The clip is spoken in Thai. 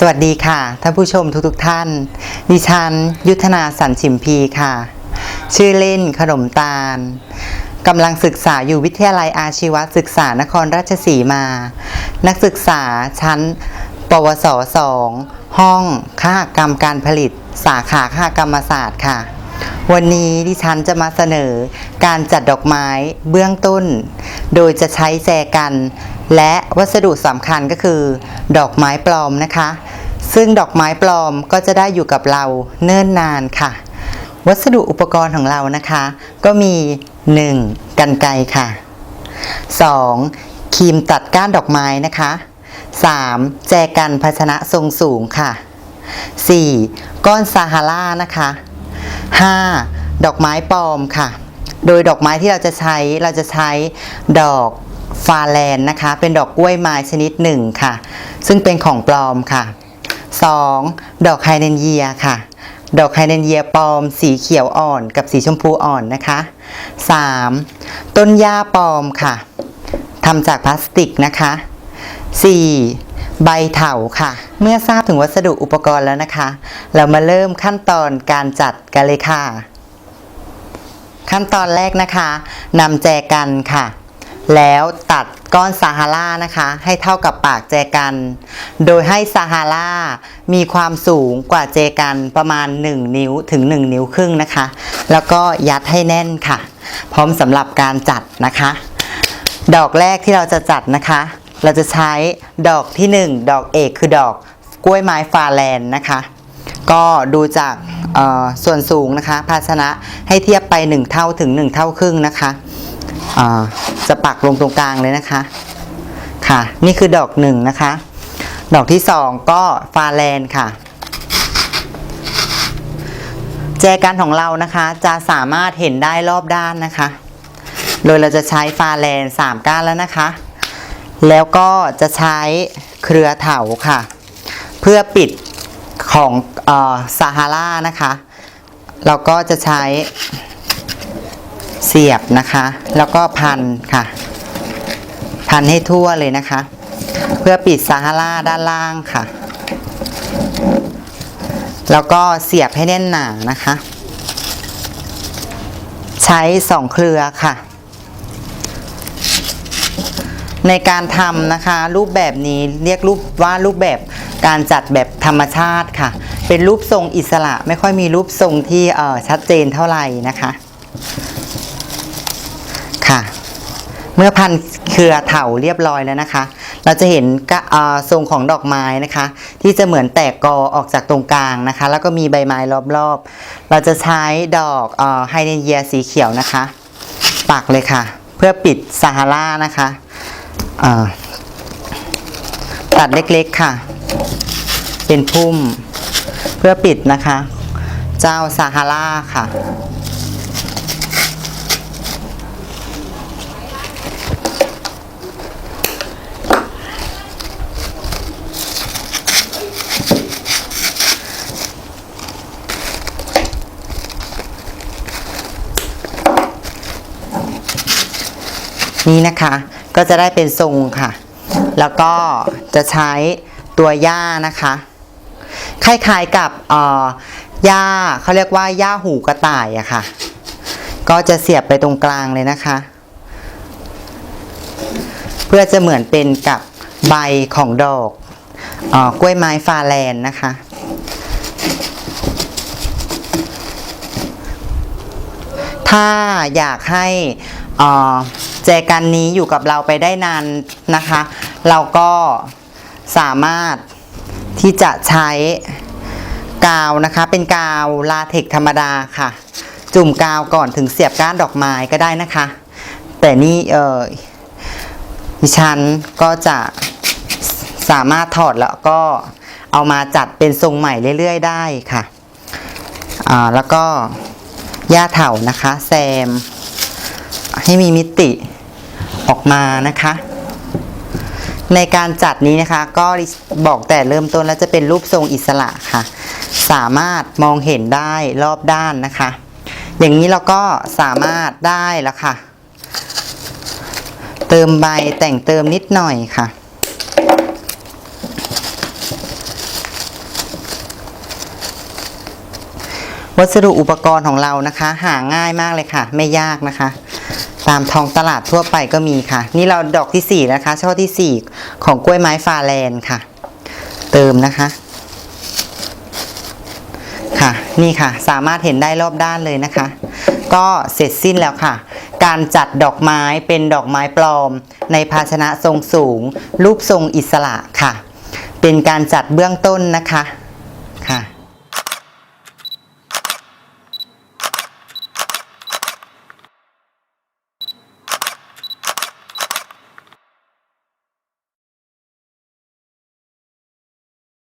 สวัสดีค่ะท่านผู้ชมทุกๆทท่าน ดิฉัน ยุทธนาสันชิมพีค่ะ ชื่อเล่นขนมตาลกำลังศึกษาอยู่วิทยาลัยอาชีวศึกษานครราชสีมา นักศึกษาชั้น ปวส2ห้องคหกรรมการผลิต สาขาคหกรรมศาสตร์ค่ะ วันนี้ดิฉันจะมาเสนอการจัดดอกไม้เบื้องต้น โดยจะใช้แจกัน และวัสดุสำคัญก็คือ ดอกไม้ปลอมนะคะ ซึ่งดอกไม้ปลอมก็จะได้อยู่กับเราเนิ่นนานค่ะ วัสดุอุปกรณ์ของเรานะคะ ก็มี 1. กันไกค่ะ 2. ครีมตัดก้านดอกไม้นะคะ 3. แจกันภาชนะทรงสูงค่ะ 4. ก้อนซาฮารานะคะ 5. ดอกไม้ปลอมค่ะ โดยดอกไม้ที่เราจะใช้เราจะใช้ดอก ฟาแลนนะคะ เป็นดอกกล้วยไม้ชนิดหนึ่งค่ะ ซึ่งเป็นของปลอมค่ะ 2. ดอกไฮเดนเยียค่ะ ดอกไฮเดนเยียปลอม สีเขียวอ่อนกับสีชมพูอ่อนนะคะ 3. ต้นหญ้าปลอมค่ะทำจากพลาสติกนะคะ 4. ใบเถาค่ะ เมื่อทราบถึงวัสดุอุปกรณ์แล้วนะคะ เรามาเริ่มขั้นตอนการจัดกันเลยค่ะ ขั้นตอนแรกนะคะนำแจกันค่ะ แล้วตัดก้อนซาฮารานะคะ ให้เท่ากับปากแจกัน โดยให้ซาฮารามีความสูงกว่าแจกันประมาณ 1 นิ้วถึง 1 นิ้วครึ่งนะคะ แล้วก็ยัดให้แน่นค่ะ พร้อมสำหรับการจัดนะคะ ดอกแรกที่เราจะจัดนะคะ เราจะใช้ดอกที่ 1 ดอกเอกคือดอกกล้วยไม้ฟาแลนนะคะ ก็ดูจากส่วนสูงนะคะ ภาชนะให้เทียบไป 1 เท่าถึง 1 เท่าครึ่งนะคะ จะปักลงตรงกลางเลยนะคะ ค่ะ นี่คือดอกหนึ่งนะคะ ดอกที่2ก็ฟาแลนค่ะ แจกันของเรานะคะ จะสามารถเห็นได้รอบด้านนะคะ โดยเราจะใช้ฟาแลนด์3ก้านแล้วนะคะ แล้วก็จะใช้เครือเถาค่ะ เพื่อปิดของซาฮารานะคะ เราก็จะใช้ เสียบนะคะ แล้วก็พันค่ะ พันให้ทั่วเลยนะคะ เพื่อปิดซาฮาราด้านล่างค่ะ แล้วก็เสียบให้แน่นหนานะคะ ใช้สองเครือค่ะ ในการทำนะคะ รูปแบบนี้เรียกรูปว่ารูปแบบการจัดแบบธรรมชาติค่ะ เป็นรูปทรงอิสระไม่ค่อยมีรูปทรงที่ชัดเจนเท่าไหร่นะคะ ค่ะ เมื่อพันเครือเถาเรียบร้อยแล้วนะคะ เราจะเห็นกะทรงของดอกไม้นะคะ ที่จะเหมือนแตกกอออกจากตรงกลางนะคะ แล้วก็มีใบไม้รอบๆ เราจะใช้ดอกอไฮเดรนเยียสีเขียวนะคะ ปักเลยค่ะ เพื่อปิดซาฮารานะคะตัดเล็กๆค่ะ เป็นพุ่มเพื่อปิดนะคะ เจ้าซาฮาราค่ะ นี่นะคะ ก็จะได้เป็นทรงค่ะ แล้วก็จะใช้ตัวหญ้านะคะ คล้ายๆกับออหญ้าเขาเรียกว่าหญ้าหูกระต่ายอะค่ะ ก็จะเสียบไปตรงกลางเลยนะคะ เพื่อจะเหมือนเป็นกับใบของดอกอกล้วยไม้ฟาแลนนะคะ ถ้าอยากให้เอ่อแจกันนี้อยู่กับเราไปได้นานนะคะ เราก็สามารถที่จะใช้กาวนะคะเป็นกาวลาเทกซ์ธรรมดาค่ะ จุ่มกาวก่อนถึงเสียบก้านดอกไม้ก็ได้นะคะ แต่นี่เออดิฉันก็จะสามารถถอดแล้วก็เอามาจัดเป็นทรงใหม่เรื่อยๆ ได้ค่ะ อ่า แล้วก็ หญ้าเถานะคะ แซม ให้มีมิติออกมานะคะ ในการจัดนี้นะคะ ก็บอกแต่เริ่มต้นแล้วจะเป็นรูปทรงอิสระค่ะ สามารถมองเห็นได้รอบด้านนะคะ อย่างนี้เราก็สามารถได้แล้วค่ะ เติมใบแต่งเติมนิดหน่อยค่ะ วัสดุอุปกรณ์ของเรานะคะ หาง่ายมากเลยค่ะ ไม่ยากนะคะ ตามท้องตลาดทั่วไปก็มีค่ะ นี่เราดอกที่ 4 นะคะช่อทีสี่4 ของกล้วยไม้ฟาแลนด์ค่ะ เติมนะคะ ค่ะนี่ค่ะ สามารถเห็นได้รอบด้านเลยนะคะ ก็เสร็จสิ้นแล้วค่ะ การจัดดอกไม้เป็นดอกไม้ปลอม ในภาชนะทรงสูง รูปทรงอิสระค่ะ เป็นการจัดเบื้องต้นนะคะค่ะ